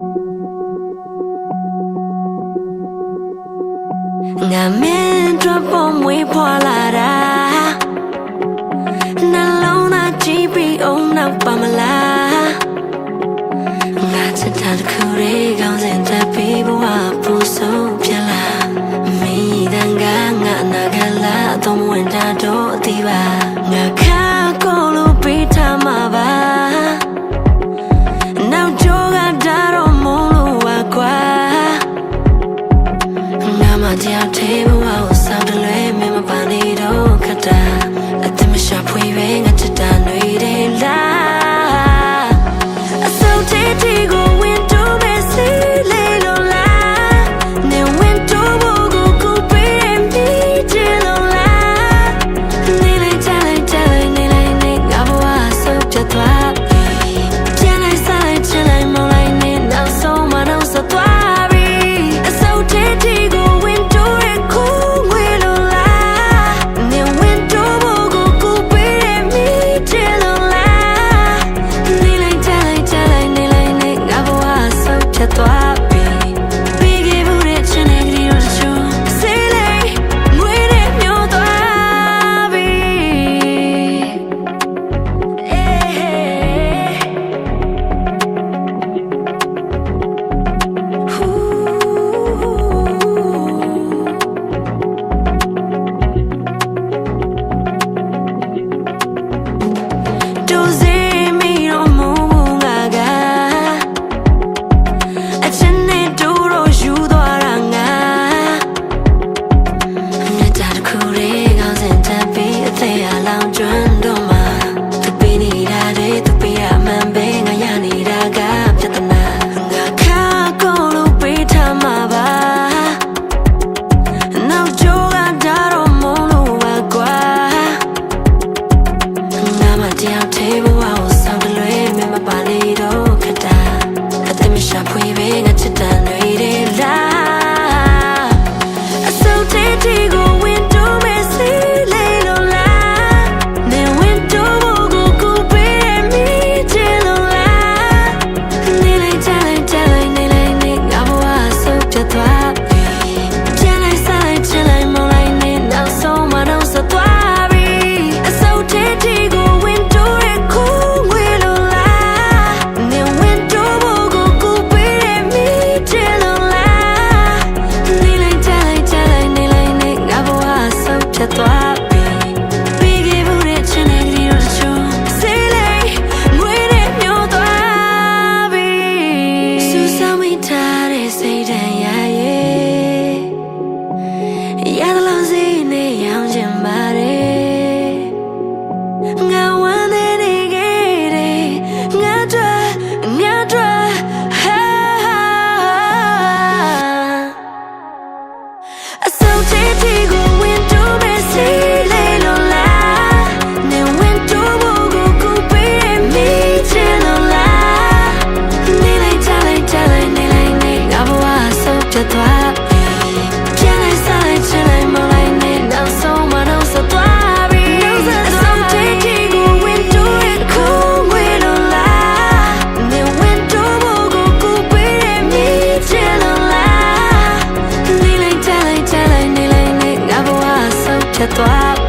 ငါမင်းတို့ပေါ်မွေးဖွာလာတာနှလုံးသားကြည့်ပြီးအောင်နောက်ပါမလားငါချစ်တာတစ်ခုတည်းကောင်းစင်တက်ပြီးဘဝပူဆုံးပြန်လာမိတန်ကငါအနာကလာအတော့မဝင်တာတော့အသေးပါငါခါကိုလိုပေးထားမှာပါ our table. choosing give a wow. ရတလုံးစီနေရောင်ချင်ပါတယ် te tua